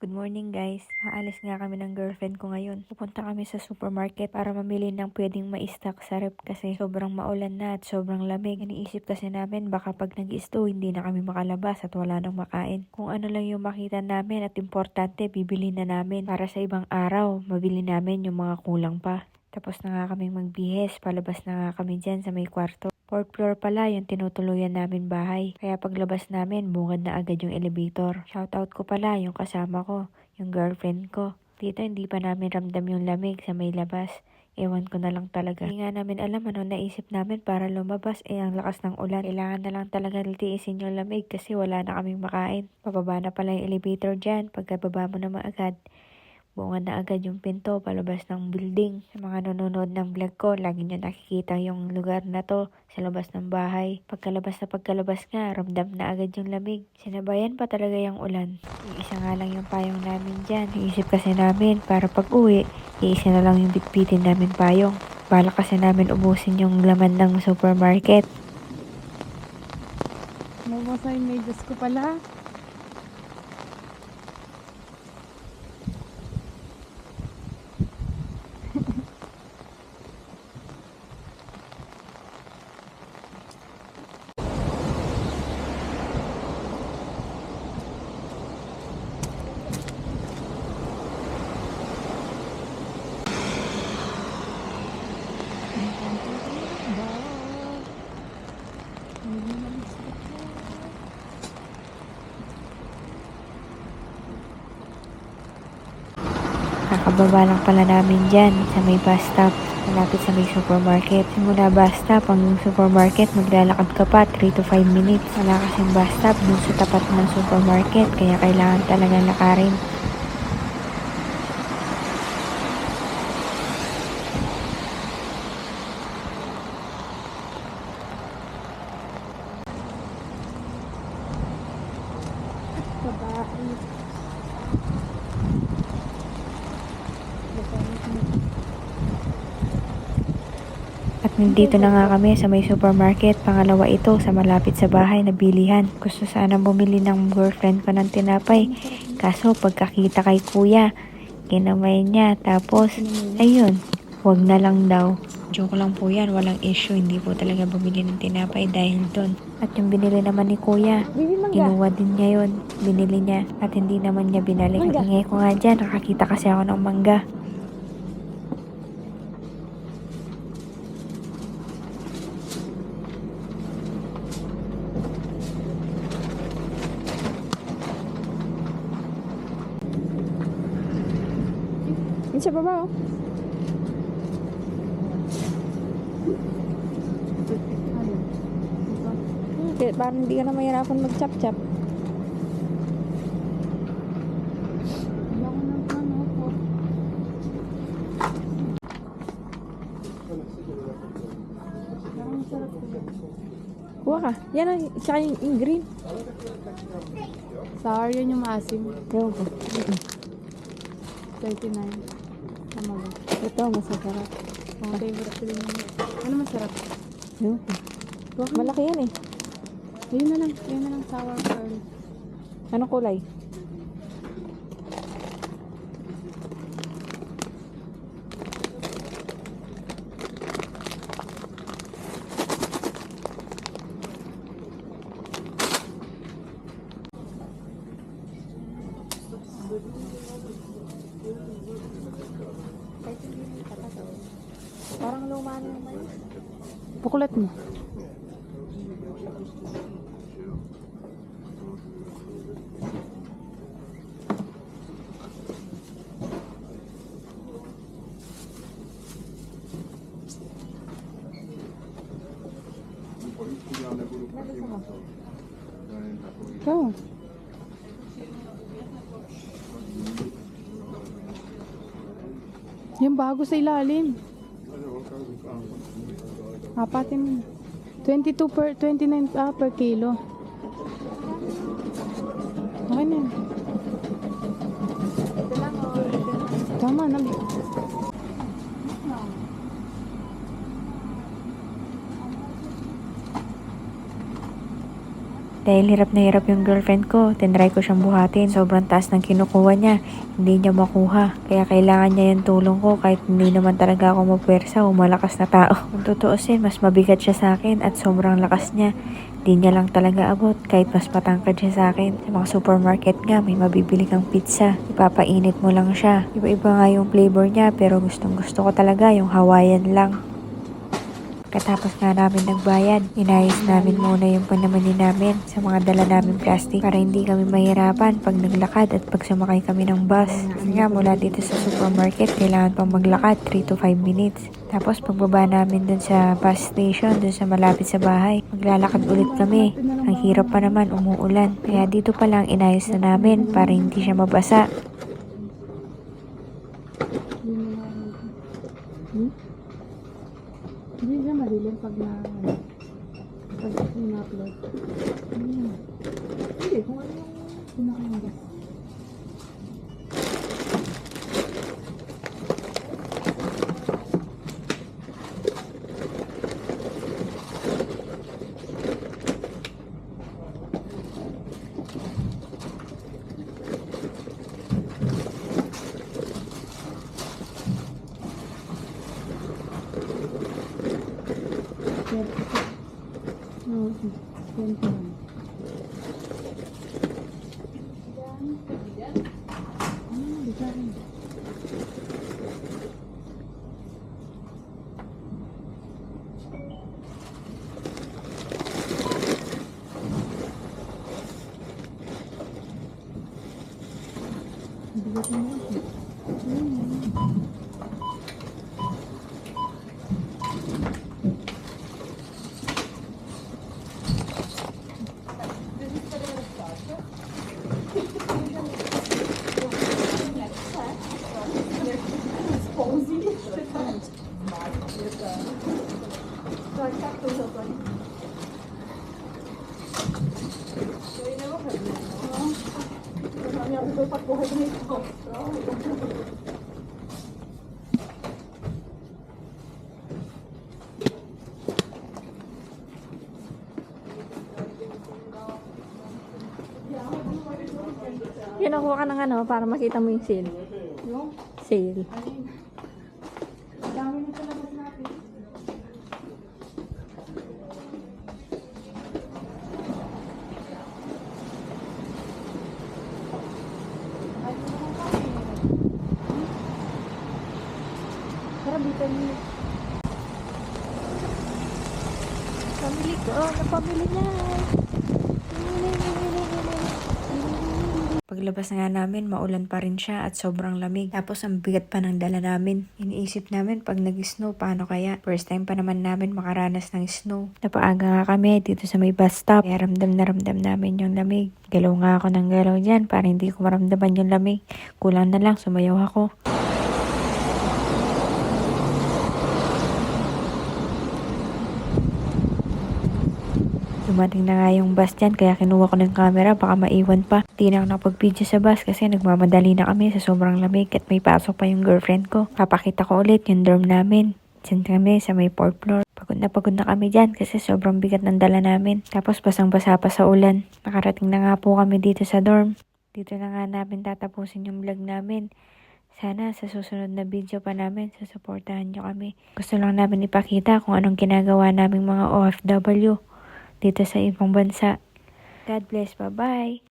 Good morning guys. Aalis nga kami ng girlfriend ko ngayon. Pupunta kami sa supermarket para mamili ng pwedeng ma-stock sa rep kasi sobrang maulan na at sobrang lamig. Iniisip kasi namin baka pag nag-stow hindi na kami makalabas at wala nang makain. Kung ano lang yung makita namin at importante bibili na namin para sa ibang araw mabili namin yung mga kulang pa. Tapos na nga kaming magbihes, palabas na nga kami dyan sa may kwarto. Fourth floor pala yung tinutuluyan namin bahay. Kaya paglabas namin, bungad na agad yung elevator. Shoutout ko pala yung kasama ko, yung girlfriend ko. Dito hindi pa namin ramdam yung lamig sa may labas. Ewan ko na lang talaga. Hindi nga namin alam ano naisip namin para lumabas eh ang lakas ng ulan. Kailangan na lang talaga litiisin yung lamig kasi wala na kaming makain. Pababa na pala yung elevator dyan. Pagkababa mo naman agad, Bunga na agad yung pinto palabas ng building. Sa mga nanonood ng vlog ko, lagi nyo nakikita yung lugar na to sa labas ng bahay. Pagkalabas na pagkalabas nga, ramdam na agad yung lamig. Sinabayan pa talaga yung ulan. Iisa nga lang yung payong namin dyan. Iisip kasi namin para pag uwi, iisa na lang yung bitbitin namin payong. Balak kasi namin ubusin yung laman ng supermarket. Mabasa yung medyas ko pala. Kakababa lang pala namin dyan sa may bus stop malapit sa may supermarket. Simula bus stop hanggang supermarket maglalakad ka pa 3 to 5 minutes. Wala kasing bus stop dun sa tapat ng supermarket kaya kailangan talaga lakarin. Nandito na nga kami sa may supermarket. Pangalawa ito sa malapit sa bahay na bilihan. Gusto sana bumili ng girlfriend ko ng tinapay. Kaso pagkakita kay kuya, kinamay niya. Tapos, ayun, wag na lang daw. Joke lang po yan, walang issue. Hindi po talaga bumili ng tinapay dahil doon. At yung binili naman ni kuya. Kinuha din niya yun. Binili niya. At hindi naman niya binalik. Ingay ko nga dyan. Nakakita kasi ako ng mangga. Yun sa baba oh. Kaya parang hindi ka na mahirapan mag-chop-chop. Kuha ka. Yan ang, tsaka yung, yung green. Sour yun yung maasim. Ewan ko. 39. Tama ba? Ito, masasarap. Ang favorite ko rin yun. Ano masarap? Ka. Malaki yan eh. Yun na lang. Yun na lang sour pearl. Anong kulay? Buklat mo. Ikaw. Yung bago sa ilalim. Apatin mo. 22 per, 29 ah, per kilo. Okay na. Tama na. Dahil hirap na hirap yung girlfriend ko, tinry ko siyang buhatin. Sobrang taas ng kinukuha niya, hindi niya makuha. Kaya kailangan niya yung tulong ko kahit hindi naman talaga ako mapwersa o malakas na tao. Kung tutuusin, mas mabigat siya sa akin at sobrang lakas niya. Di niya lang talaga abot kahit mas matangkad siya sa akin. Sa mga supermarket nga, may mabibili kang pizza. Ipapainit mo lang siya. Iba-iba nga yung flavor niya pero gustong gusto ko talaga yung Hawaiian lang. Katapos nga namin nagbayad, inayos namin muna yung panamani namin sa mga dala namin plastic para hindi kami mahirapan pag naglakad at pag sumakay kami ng bus. Kasi nga mula dito sa supermarket, kailangan pang maglakad 3 to 5 minutes. Tapos pagbaba namin dun sa bus station, dun sa malapit sa bahay, maglalakad ulit kami. Ang hirap pa naman, umuulan. Kaya dito pa lang inayos na namin para hindi siya mabasa. Madilim pag na, ano, pag in-upload. Hmm. Hindi, kung ano yung pinakinggan. Twenty one. Hmm, di ka rin. Bigat nakuha ka ng ano, para makita mo yung sale. Sale. Tara, bitan mo. Pamili ko. Oh, napamili na. Paglabas nga namin, maulan pa rin siya at sobrang lamig. Tapos ang bigat pa ng dala namin. Iniisip namin pag nag-snow, paano kaya? First time pa naman namin makaranas ng snow. Napaaga nga kami dito sa may bus stop. Kaya ramdam na ramdam namin yung lamig. Galaw nga ako ng galaw dyan para hindi ko maramdaman yung lamig. Kulang na lang, sumayaw ako. Dumating na nga yung bus dyan, kaya kinuha ko ng camera, baka maiwan pa. Hindi na ako nakapag-video sa bus kasi nagmamadali na kami sa sobrang lamig at may pasok pa yung girlfriend ko. Papakita ko ulit yung dorm namin. Diyan kami sa may 4th floor. Pagod na pagod na kami dyan kasi sobrang bigat ng dala namin. Tapos basang-basa pa sa ulan. Nakarating na nga po kami dito sa dorm. Dito na nga namin tatapusin yung vlog namin. Sana sa susunod na video pa namin, susuportahan nyo kami. Gusto lang namin ipakita kung anong ginagawa naming mga OFW dito sa ibang bansa. God bless. Bye-bye.